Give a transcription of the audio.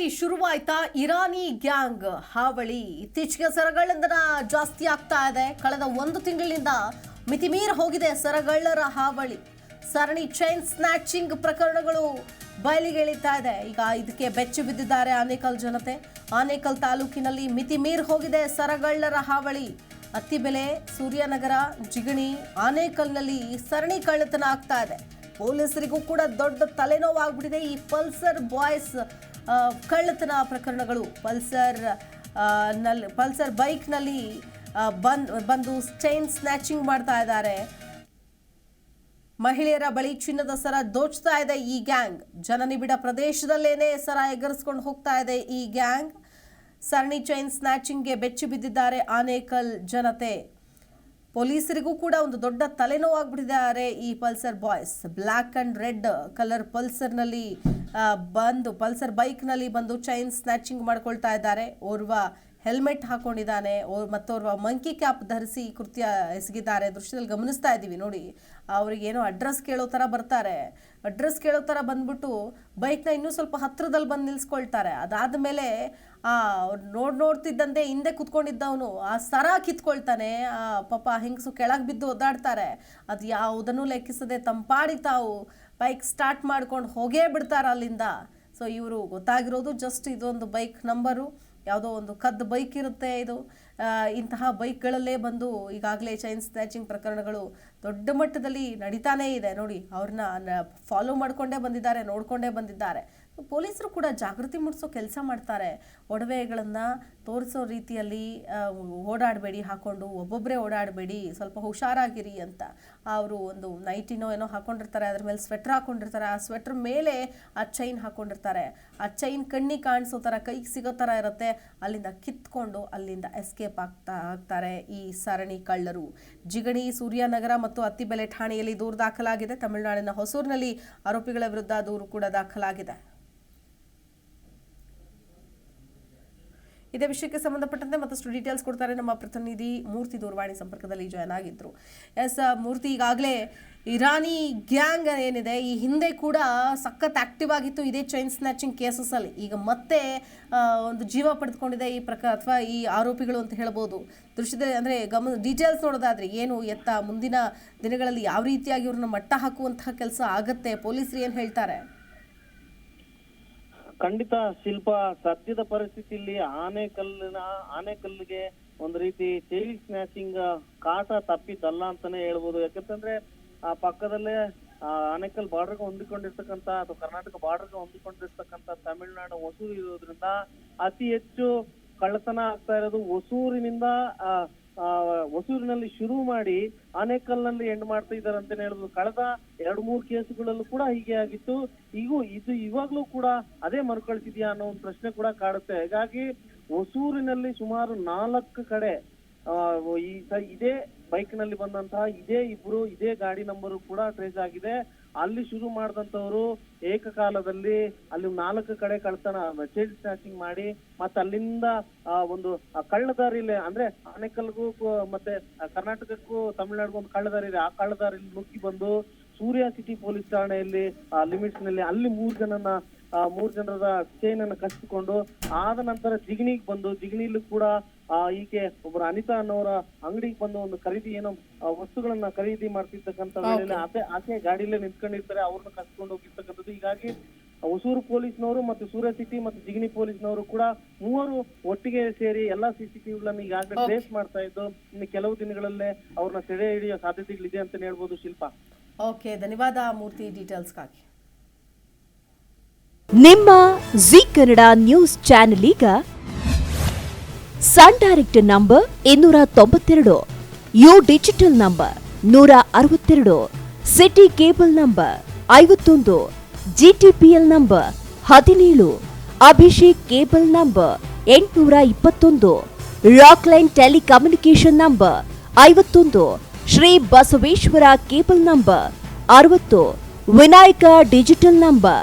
ಬೆಂಗಳೂರಿನಲ್ಲಿ ಶುರುವಾಯ್ತಾ ಇರಾನಿ ಗ್ಯಾಂಗ್? ಹಾವಳಿ ಇತ್ತೀಚೆಗೆ ಸರಗಳಿಂದ ಜಾಸ್ತಿ ಆಗ್ತಾ ಇದೆ. ಕಳೆದ ಒಂದು ತಿಂಗಳಿನಿಂದ ಮಿತಿಮೀರಿ ಹೋಗಿದೆ ಸರಗಳ್ಳರ ಹಾವಳಿ. ಸರಣಿ ಚೈನ್ ಸ್ನ್ಯಾಚಿಂಗ್ ಪ್ರಕರಣಗಳು ಬಯಲಿಗೆಳಿತಾ ಇದೆ. ಈಗ ಇದಕ್ಕೆ ಬೆಚ್ಚಿ ಬಿದ್ದಿದ್ದಾರೆ ಆನೇಕಲ್ ಜನತೆ. ಆನೇಕಲ್ ತಾಲೂಕಿನಲ್ಲಿ ಮಿತಿಮೀರಿ ಹೋಗಿದೆ ಸರಗಳ್ಳರ ಹಾವಳಿ. ಅತ್ತಿಬೆಲೆ ಸೂರ್ಯನಗರ, ಜಿಗಣಿ, ಆನೇಕಲ್ನಲ್ಲಿ ಸರಣಿ ಕಳ್ಳತನ ಆಗ್ತಾ ಇದೆ. ಪೊಲೀಸರಿಗೂ ಕೂಡ ದೊಡ್ಡ ತಲೆನೋವಾಗ್ಬಿಟ್ಟಿದೆ ಈ ಪಲ್ಸರ್ ಬಾಯ್ಸ್ ಕಳ್ಳತನ ಪ್ರಕರಣಗಳು ಪಲ್ಸರ್ನಲ್ಲಿ ಪಲ್ಸರ್ ಬೈಕ್ನಲ್ಲಿ ಬಂದ್, ಬಂದು ಚೈನ್ ಸ್ನ್ಯಾಚಿಂಗ್ ಮಾಡ್ತಾ ಇದ್ದಾರೆ. ಮಹಿಳೆಯರ ಬಳಿ ಚಿನ್ನದ ಸರ ದೋಚ್ತಾ ಇದೆ ಈ ಗ್ಯಾಂಗ್. ಜನನಿಬಿಡ ಪ್ರದೇಶದಲ್ಲೇನೆ ಸರ ಎಗರಿಸ್ಕೊಂಡು ಹೋಗ್ತಾ ಇದೆ ಈ ಗ್ಯಾಂಗ್. ಸರಣಿ ಚೈನ್ ಸ್ನ್ಯಾಚಿಂಗ್ಗೆ ಬೆಚ್ಚಿ ಬಿದ್ದಿದ್ದಾರೆ ಆನೇಕಲ್ ಜನತೆ. ಪೊಲೀಸರಿಗೂ ಕೂಡ ಒಂದು ದೊಡ್ಡ ತಲೆನೋವಾಗ್ಬಿಟ್ಟಿದ್ದಾರೆ ಈ Pulsar boys. Black and red colour ಪಲ್ಸರ್ನಲ್ಲಿ ಬಂದು ಪಲ್ಸರ್ ಬೈಕ್ನಲ್ಲಿ ಬಂದು ಚೈನ್ ಸ್ನ್ಯಾಚಿಂಗ್ ಮಾಡ್ಕೊಳ್ತಾ ಇದ್ದಾರೆ. ಓರ್ವ ಹೆಲ್ಮೆಟ್ ಹಾಕೊಂಡಿದ್ದಾನೆ. ಮತ್ತೋರ್ವ ಮಂಕಿ ಕ್ಯಾಪ್ ಧರಿಸಿ ಕೃತ್ಯ ಎಸಗಿದ್ದಾರೆ. ದೃಶ್ಯದಲ್ಲಿ ಗಮನಿಸ್ತಾ ಇದ್ದೀವಿ ನೋಡಿ. ಅವ್ರಿಗೆ ಏನೋ ಅಡ್ರೆಸ್ ಕೇಳೋ ಥರ ಬರ್ತಾರೆ. ಅಡ್ರೆಸ್ ಕೇಳೋ ಥರ ಬಂದ್ಬಿಟ್ಟು ಬೈಕ್ನ ಇನ್ನೂ ಸ್ವಲ್ಪ ಹತ್ತಿರದಲ್ಲಿ ಬಂದು ನಿಲ್ಲಿಸ್ಕೊಳ್ತಾರೆ ಅದಾದ ಮೇಲೆ, ಆ ನೋಡ್ ನೋಡ್ತಿದ್ದಂತೆ ಹಿಂದೆ ಕುತ್ಕೊಂಡಿದ್ದವನು ಆ ಸರ ಕಿತ್ಕೊಳ್ತಾನೆ. ಆ, ಪಾಪ ಹೆಂಗಸು ಕೆಳಗೆ ಬಿದ್ದು ಒದ್ದಾಡ್ತಾರೆ. ಅದು ಯಾವುದನ್ನು ಲೆಕ್ಕಿಸದೆ ತಂಪಾಡಿ ತಾವು ಬೈಕ್ ಸ್ಟಾರ್ಟ್ ಮಾಡ್ಕೊಂಡು ಹೋಗೇ ಬಿಡ್ತಾರೆ ಅಲ್ಲಿಂದ. ಸೊ ಇವರು ಗೊತ್ತಾಗಿರೋದು ಜಸ್ಟ್ ಇದೊಂದು ಬೈಕ್ ನಂಬರು ಯಾವುದೋ ಒಂದು ಕದ್ದು ಬೈಕ್ ಇರುತ್ತೆ ಇದು. ಇಂತಹ ಬೈಕ್ಗಳಲ್ಲೇ ಬಂದು ಈಗಾಗಲೇ ಚೈನ್ ಸ್ನ್ಯಾಚಿಂಗ್ ಪ್ರಕರಣಗಳು ದೊಡ್ಡ ಮಟ್ಟದಲ್ಲಿ ನಡೀತಾನೇ ಇದೆ. ನೋಡಿ, ಅವ್ರನ್ನ ಫಾಲೋ ಮಾಡಿಕೊಂಡೇ ಬಂದಿದ್ದಾರೆ, ನೋಡಿಕೊಂಡೇ ಬಂದಿದ್ದಾರೆ. ಪೊಲೀಸರು ಕೂಡ ಜಾಗೃತಿ ಮೂಡಿಸೋ ಕೆಲಸ ಮಾಡ್ತಾರೆ. ಒಡವೆಗಳನ್ನು ತೋರಿಸೋ ರೀತಿಯಲ್ಲಿ ಓಡಾಡಬೇಡಿ, ಹಾಕೊಂಡು ಒಬ್ಬೊಬ್ಬರೇ ಓಡಾಡಬೇಡಿ, ಸ್ವಲ್ಪ ಹುಷಾರಾಗಿರಿ ಅಂತ ಅವರು ಒಂದು ನೈಟಿನೋ ಏನೋ ಹಾಕೊಂಡಿರ್ತಾರೆ, ಅದ್ರ ಮೇಲೆ ಸ್ವೆಟ್ರ್ ಹಾಕೊಂಡಿರ್ತಾರೆ. ಆ ಸ್ವೆಟ್ರ್ ಮೇಲೆ ಆ ಚೈನ್ ಹಾಕೊಂಡಿರ್ತಾರೆ. ಆ ಚೈನ್ ಕಣ್ಣಿಗೆ ಕಾಣಿಸೋ ಥರ, ಕೈಗೆ ಸಿಗೋ ಥರ ಇರುತ್ತೆ. ಅಲ್ಲಿಂದ ಕಿತ್ಕೊಂಡು ಅಲ್ಲಿಂದ ಎಸ್ಕೇಪ್ ಆಗ್ತಾ ಆಗ್ತಾರೆ ಈ ಸರಣಿ ಕಳ್ಳರು. ಜಿಗಣಿ, ಸೂರ್ಯನಗರ ಮತ್ತು ಅತ್ತಿಬೆಲೆ ಠಾಣೆಯಲ್ಲಿ ದೂರು ದಾಖಲಾಗಿದೆ. ತಮಿಳುನಾಡಿನ ಹೊಸೂರಿನಲ್ಲಿ ಆರೋಪಿಗಳ ವಿರುದ್ಧ ದೂರು ಕೂಡ ದಾಖಲಾಗಿದೆ. ಇದೇ ವಿಷಯಕ್ಕೆ ಸಂಬಂಧಪಟ್ಟಂತೆ ಮತ್ತಷ್ಟು ಡೀಟೇಲ್ಸ್ ಕೊಡ್ತಾರೆ ನಮ್ಮ ಪ್ರತಿನಿಧಿ ಮೂರ್ತಿ ದೂರವಾಣಿ ಸಂಪರ್ಕದಲ್ಲಿ ಜಾಯ್ನ್ ಆಗಿದ್ರು. ಎಸ್ ಮೂರ್ತಿ, ಈಗಾಗಲೇ ಇರಾನಿ ಗ್ಯಾಂಗ್ ಏನಿದೆ, ಈ ಹಿಂದೆ ಕೂಡ ಸಖತ್ ಆಕ್ಟಿವ್ ಆಗಿತ್ತು ಇದೇ ಚೈನ್ ಸ್ನ್ಯಾಚಿಂಗ್ ಕೇಸಸ್ ಅಲ್ಲಿ. ಈಗ ಮತ್ತೆ ಒಂದು ಜೀವ ಪಡೆದುಕೊಂಡಿದೆ ಈ ಪ್ರಕ, ಅಥವಾ ಈ ಆರೋಪಿಗಳು ಅಂತ ಹೇಳ್ಬೋದು. ದೃಶ್ಯದಲ್ಲಿ ಅಂದರೆ ಗಮನ ಡೀಟೇಲ್ಸ್ ನೋಡೋದಾದ್ರೆ ಏನು, ಎತ್ತ ಮುಂದಿನ ದಿನಗಳಲ್ಲಿ ಯಾವ ರೀತಿಯಾಗಿ ಇವ್ರನ್ನ ಮಟ್ಟ ಹಾಕುವಂತಹ ಕೆಲಸ ಆಗತ್ತೆ? ಪೊಲೀಸರು ಏನು ಹೇಳ್ತಾರೆ? ಖಂಡಿತ ಶಿಲ್ಪ ಸದ್ಯದ ಪರಿಸ್ಥಿತಿಯಲ್ಲಿ ಆನೆಕಲ್ಲಿನ ಆನೆಕಲ್ಲಿಗೆ ಒಂದು ರೀತಿ ಚೈಲ್ಡ್ ಸ್ನ್ಯಾಚಿಂಗ್ ಕಾಟ ತಪ್ಪಿದ್ದಲ್ಲ ಅಂತಾನೆ ಹೇಳ್ಬೋದು. ಯಾಕಂತಂದ್ರೆ ಆ ಪಕ್ಕದಲ್ಲೇ ಆನೆಕಲ್ ಬಾರ್ಡರ್ಗೆ ಹೊಂದಿಕೊಂಡಿರ್ತಕ್ಕಂತ ಅಥವಾ ಕರ್ನಾಟಕ ಬಾರ್ಡರ್ಗೆ ಹೊಂದಿಕೊಂಡಿರ್ತಕ್ಕಂತ ತಮಿಳುನಾಡು ಹೊಸೂರು ಇರೋದ್ರಿಂದ ಅತಿ ಹೆಚ್ಚು ಕಳ್ಳತನ ಆಗ್ತಾ ಇರೋದು ಹೊಸೂರಿನಿಂದ ಆ, ಹೊಸೂರಿನಲ್ಲಿ ಶುರು ಮಾಡಿ ಆನೇಕಲ್ನಲ್ಲಿ ಎಂಡ್ ಮಾಡ್ತಾ ಇದ್ದಾರೆ ಅಂತ ಹೇಳಬಹುದು ಕಳೆದ ಎರಡು ಮೂರು ಕೇಸುಗಳಲ್ಲೂ ಕೂಡ ಹೀಗೆ ಆಗಿತ್ತು. ಈಗ ಇದು ಇವಾಗ್ಲೂ ಕೂಡ ಅದೇ ಮರುಕಳಿಸಿದ್ಯಾ ಅನ್ನೋ ಒಂದು ಪ್ರಶ್ನೆ ಕೂಡ ಕಾಡುತ್ತೆ. ಹಾಗಾಗಿ ಹೊಸೂರಿನಲ್ಲಿ ಸುಮಾರು ನಾಲ್ಕು ಕಡೆ ಆ, ಈ ಇದೇ ಬೈಕ್ನಲ್ಲಿ ಬಂದಂತಹ ಇದೇ ಇಬ್ರು ಇದೇ ಗಾಡಿ ನಂಬರ್ ಕೂಡ ಟ್ರೇಸ್ ಆಗಿದೆ. ಅಲ್ಲಿ ಶುರು ಮಾಡಿದಂತವರು ಏಕಕಾಲದಲ್ಲಿ ಅಲ್ಲಿ ನಾಲ್ಕು ಕಡೆ ಕಳ್ತನ ಚೈಲ್ಡ್ ಸ್ನಾಚಿಂಗ್ ಮಾಡಿ, ಮತ್ತೆ ಅಲ್ಲಿಂದ ಒಂದು ಕಳ್ಳದಾರಿಲಿ ಅಂದ್ರೆ ಆನೆಕಲ್ಗೂ ಮತ್ತೆ ಕರ್ನಾಟಕಕ್ಕೂ ತಮಿಳ್ನಾಡಿಗೂ ಒಂದು ಕಳ್ಳದಾರಿ ಇದೆ ಆ ಕಳ್ಳದಾರಿಲಿ ನುಗ್ಗಿ ಬಂದು ಸೂರ್ಯ ಸಿಟಿ ಪೊಲೀಸ್ ಠಾಣೆಯಲ್ಲಿ ಲಿಮಿಟ್ಸ್ನಲ್ಲಿ ಅಲ್ಲಿ ಮೂರ್ ಜನನ ಮೂರ್ ಜನರ ಚೈನ್ ಅನ್ನು ಕಸಿಕೊಂಡು ಆದ ನಂತರ ಜಿಗಣಿಗೆ ಬಂದು ಜಿಗಣಿಲೂ ಕೂಡ ಆ, ಈಕೆ ಒಬ್ಬರು ಅನಿತಾ ಅನ್ನೋರ ಅಂಗಡಿಗೆ ಬಂದು ಒಂದು ಖರೀದಿ ಏನೋ ಆ, ವಸ್ತುಗಳನ್ನ ಖರೀದಿ ಮಾಡ್ತಿರ್ತಕ್ಕಂಥ ವೇಳೆಯಲ್ಲಿ ಆಕೆ ಆಕೆ ಗಾಡಿಯಲ್ಲೇ ನಿಂತ್ಕೊಂಡಿರ್ತಾರೆ ಅವ್ರನ್ನ ಕಸ್ಕೊಂಡು ಹೋಗಿರ್ತಕ್ಕಂಥದ್ದು. ಹೀಗಾಗಿ ಹೊಸೂರು ಪೊಲೀಸ್ನವರು ಮತ್ತು ಸೂರ್ಯ ಸಿಟಿ ಮತ್ತು ಜಿಗಣಿ ಪೊಲೀಸ್ನವರು ಕೂಡ ಮೂವರು ಒಟ್ಟಿಗೆ ಸೇರಿ ಎಲ್ಲಾ ಸಿಸಿಟಿವಿಗಳನ್ನು ಈಗಾಗಲೇ ಟ್ರೇಸ್ ಮಾಡ್ತಾ ಇದ್ದು ಇನ್ನು ಕೆಲವು ದಿನಗಳಲ್ಲೇ ಅವ್ರನ್ನ ಸೆರೆ ಹಿಡಿಯೋ ಸಾಧ್ಯತೆಗಳಿದೆ ಅಂತ ಹೇಳ್ಬೋದು ಶಿಲ್ಪ. ಓಕೆ ಧನ್ಯವಾದ ಮೂರ್ತಿ ಡೀಟೇಲ್ಸ್ಗಾಗಿ ನಿಮ್ಮ ಜಿ ಕನ್ನಡ ನ್ಯೂಸ್ ಚಾನೆಲ್ ಈಗ ಸನ್ ಡೈರೆಕ್ಟ್ ನಂಬರ್ ಇನ್ನೂರ ತೊಂಬತ್ತೆರಡು, ಯು ಡಿಜಿಟಲ್ ನಂಬರ್ ನೂರ ಅರವತ್ತೆರಡು, ಸಿಟಿ ಕೇಬಲ್ ನಂಬರ್ ಐವತ್ತೊಂದು, ಜಿಟಿಪಿಎಲ್ ನಂಬರ್ ಹದಿನೇಳು, ಅಭಿಷೇಕ್ ಕೇಬಲ್ ನಂಬರ್ ಎಂಟುನೂರ ಇಪ್ಪತ್ತೊಂದು, ರಾಕ್ಲೈನ್ ಟೆಲಿಕಮ್ಯುನಿಕೇಶನ್ ನಂಬರ್ ಐವತ್ತೊಂದು, ಶ್ರೀ ಬಸವೇಶ್ವರ ಕೇಬಲ್ ನಂಬರ್ ಅರವತ್ತು, ವಿನಾಯಕ ಡಿಜಿಟಲ್ ನಂಬರ್